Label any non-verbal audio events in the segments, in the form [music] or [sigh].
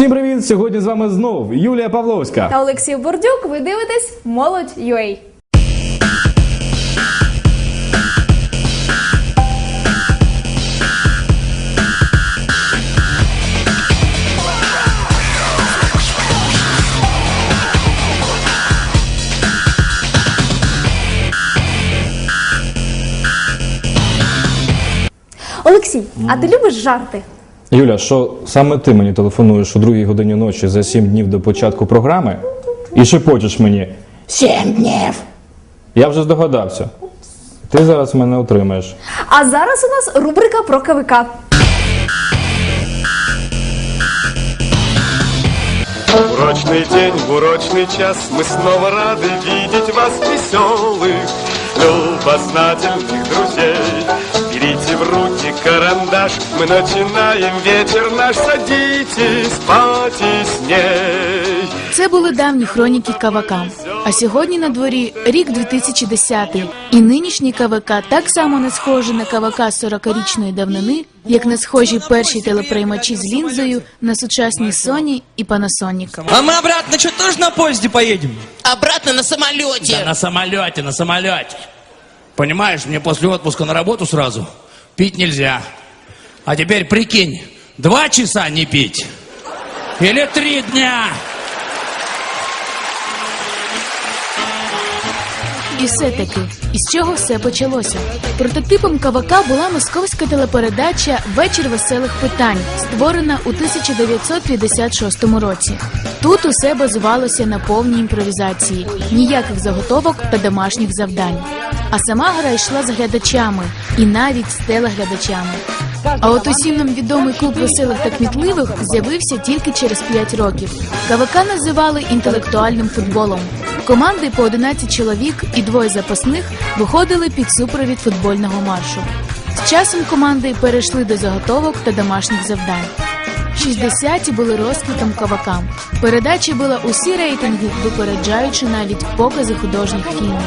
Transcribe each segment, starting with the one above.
Всім привіт! Сьогодні з вами знов Юлія Павловська. Та Олексій Бордюк, ви дивитесь Молодь UA. Олексій, а ти любиш жарти? Юля, що саме ти мені телефонуєш о другій годині ночі за сім днів до початку програми і шепочеш мені Сім днів. Я вже здогадався. Ти зараз мене отримаєш. А зараз у нас рубрика про КВК. Урочный день, в урочный час Мы снова рады видеть вас веселых Любознательных друзей Берите в руки карандаш Мы начинаем вечер наш Садитесь потесней Це були давні хроніки КВК. А сьогодні на дворі рік 2010. І нинішній КВК так само не схожий на КВК 40-річної давнини, як не схожі перші телеприймачі з лінзою на сучасні Sony і Panasonic. А мы обратно что, тоже на поезде поедем? Обратно на самолете. Да на самолете, на самолете. Понимаешь, мне после отпуска на работу сразу пить нельзя. А теперь прикинь, два часа не пить. Или три дня. І все-таки, із чого все почалося? Прототипом КВК була московська телепередача Вечір веселих питань, створена у 1956 році. Тут усе базувалося на повній імпровізації, ніяких заготовок та домашніх завдань. А сама гра йшла з глядачами і навіть з телеглядачами. А от усім нам відомий клуб веселих та кмітливих з'явився тільки через 5 років. КВК називали інтелектуальним футболом. Команди по 11 чоловік і двоє запасних виходили під супровід футбольного маршу. З часом команди перейшли до заготовок та домашніх завдань. 60-ті були розквітом КВК. Передачі була усі рейтинги, випереджаючи навіть покази художніх фільмів.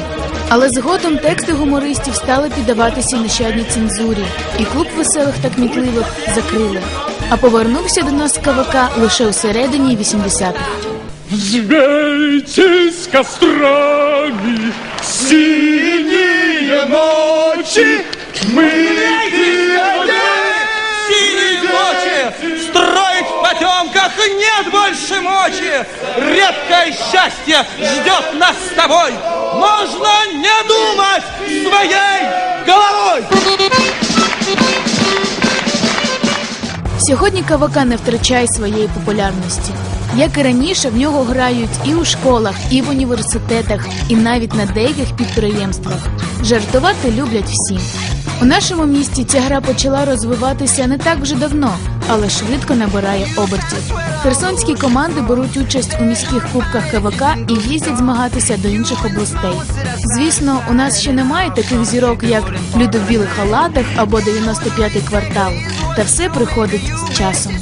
Але згодом тексти гумористів стали піддаватися нещадній цензурі, і клуб веселих та кмітливих закрили. А повернувся до нас КВК лише у середині 80-х. Взвейтесь кострами Синие ночи Мы Синие мочи! Редкое счастье ждет нас с тобой! Можно не думать своей головой! Сьогодні КВК не втрачає своєї популярності. Як і раніше, в нього грають і у школах, і в університетах, і навіть на деяких підприємствах. Жартувати люблять всі. У нашому місті ця гра почала розвиватися не так вже давно, але швидко набирає обертів. Херсонські команди беруть участь у міських кубках КВК і їздять змагатися до інших областей. Звісно, у нас ще немає таких зірок, як люди в білих халатах або 95-й квартал. Та все приходить з часом.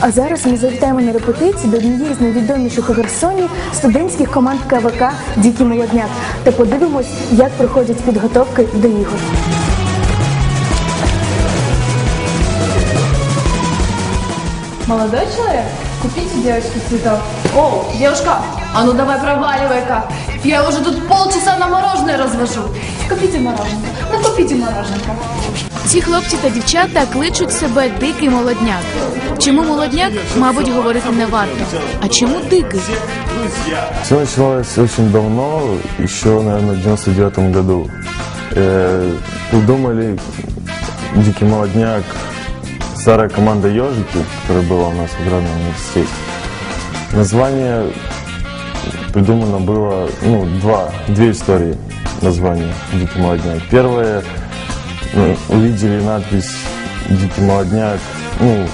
А зараз ми завітаємо на репетицію до однієї з найвідоміших у Херсоні студентських команд КВК Дикий молодняк та подивимось, як проходять підготовки до ігор. Молодой человек, купите девочке цветов. О, девушка, а ну давай проваливай-ка. Я уже тут полчаса на мороженое развожу. Купите мороженое. Ну купите мороженое. Ці хлопці та дівчата кличуть себе дикий молодняк. Чому молодняк, мабуть, говорити не варто. А чому дикий? Все началось очень давно, еще, наверное, в 99 году. Э, придумали Дикий молодняк, старая команда Ежики, которая была у нас в Аграрном университете. Название придумано было, ну, два, две истории названия Дикий молодняк. Первое, ну, увидели надпись Дикий молодняк, ну,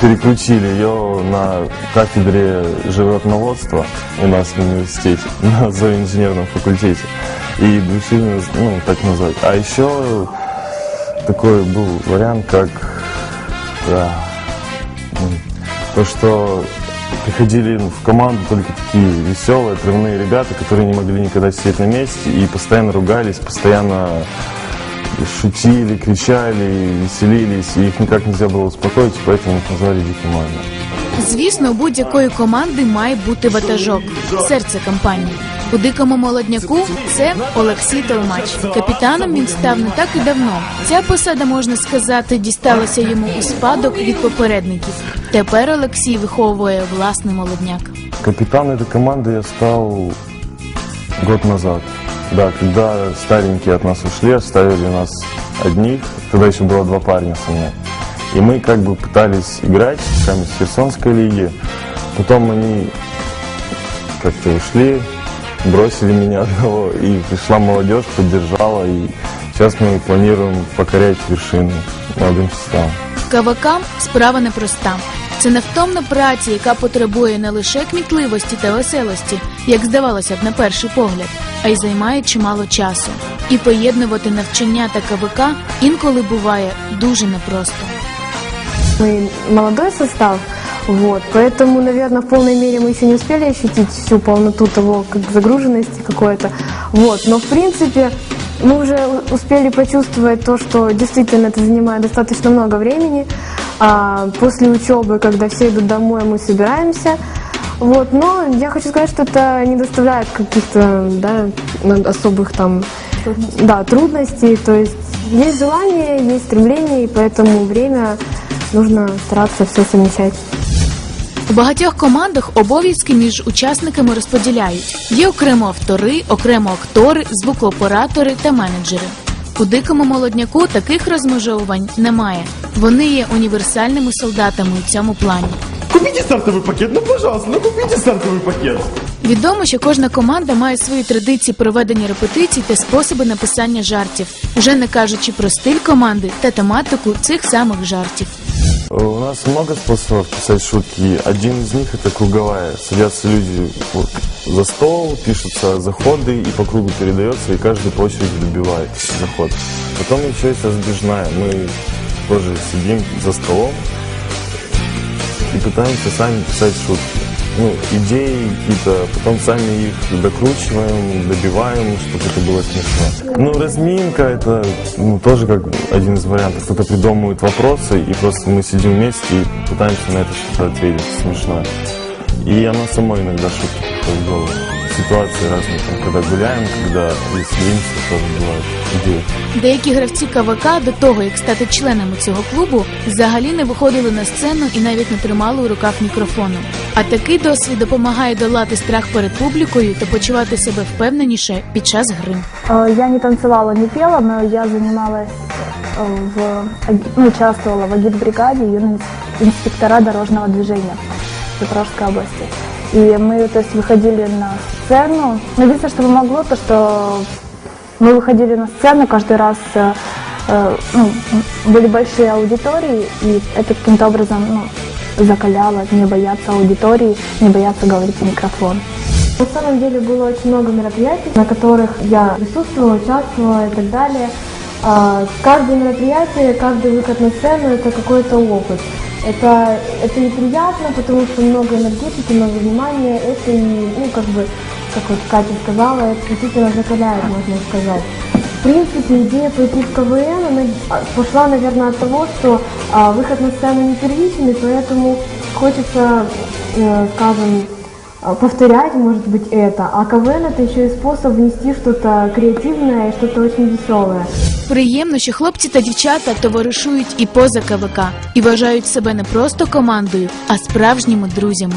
переключили ее на кафедре животноводства у нас в университете, [laughs] на зооинженерном факультете. И решили ну, так назвать. А еще такой был вариант, как да, м, то, что приходили в команду только такие веселые, отрывные ребята, которые не могли никогда сидеть на месте и постоянно ругались, постоянно шутили, кричали, веселились, и их никак нельзя было успокоить, поэтому их назвали Диким Молодым. Звісно, у будь-якої команди має бути ватажок, серце компанії. У дикому молодняку це Олексій Толмач. Капітаном він став не так і давно. Ця посада, можна сказати, дісталася йому у спадок від попередників. Тепер Олексій виховує власний молодняк. Капитан этой команды я стал год назад. Да, когда старенькие от нас ушли, оставили нас одних. Тогда еще было два парня со мной. И мы как бы пытались играть сами с Херсонской лиги. Потом они как-то ушли, бросили меня одного. И пришла молодежь, поддержала. И сейчас мы планируем покорять вершины молодым составом. Кавакам справа непроста. Це невтомна праця, яка потребує не лише кмітливості та веселості, як здавалося б на перший погляд, а й займає чимало часу. І поєднувати навчання та КВК інколи буває дуже непросто. Мы молодой состав, Вот, поэтому, наверное, в полной мере мы еще не успели ощутить всю полноту того, как загруженности какой-то, вот, но в принципе мы уже успели почувствовать то, что действительно это занимает достаточно много времени. А после учебы, когда все идут домой, мы собираемся. Вот, но я хочу сказать, что это не доставляет каких-то да, особых там да, трудностей. То есть есть желание, есть стремление, и поэтому время нужно стараться все совмещать. У багатьох командах обов'язки між учасниками розподіляють. Є окремо автори, окремо актори, звукооператори та менеджери. У дикому молодняку таких розмежовувань немає. Вони є універсальними солдатами у цьому плані. Купите стартовый пакет, ну пожалуйста, ну купите стартовый пакет. Відомо, що кожна команда має свої традиції проведення репетицій та способи написання жартів, уже не кажучи про стиль команди та тематику цих самих жартів. У нас много способов писать шутки. Один из них это круговая. Садятся люди вот за стол, пишутся заходы и по кругу передается, и каждый по очереди добивает заход. Потом еще есть раздвижная. Мы тоже сидим за столом и пытаемся сами писать шутки. Ну, идеи какие-то, потом сами их докручиваем, добиваем, чтобы это было смешно. Ну, разминка это ну, тоже как один из вариантов. Кто-то придумывает вопросы, и просто мы сидим вместе и пытаемся на это что-то ответить смешное. И оно само иногда приходит в голову. Ситуации разные, там, когда гуляем, когда веселимся, тоже бывают идеи. Деякі гравці КВК до того, як стати членами цього клубу, взагалі не виходили на сцену і навіть не тримали у руках мікрофону. А такий досвід допомагає долати страх перед публікою та почувати себе впевненіше під час гри. Э, Я не танцевала, не пела, но я занималась э, в, аги- ну, участвовала в агитбригаде юных инспектора дорожного движения в Запорожской области. И мы, то есть, выходили на сцену. Но единственное, что помогло, то, что мы выходили на сцену каждый раз, э, э, ну, были большие аудитории, и это каким-то образом ну, закаляло, не бояться аудитории, не бояться говорить в микрофон. На самом деле было очень много мероприятий, на которых я присутствовала, участвовала и так далее. А, Каждое мероприятие, каждый выход на сцену – это какой-то опыт. Это, это неприятно, потому что много энергетики, много внимания. Это и, ну, как бы, как вот Катя сказала, это действительно закаляет, можно сказать. В принципе, идея пойти в КВН, она пошла, наверное, от того, что а, выход на сцену не первичный, поэтому хочется, э, скажем, повторять, может быть, это. А КВН это еще и способ внести что-то креативное и что-то очень веселое. Приємно, що хлопці та дівчата товаришують і поза КВК і вважають себе не просто командою, а справжніми друзями.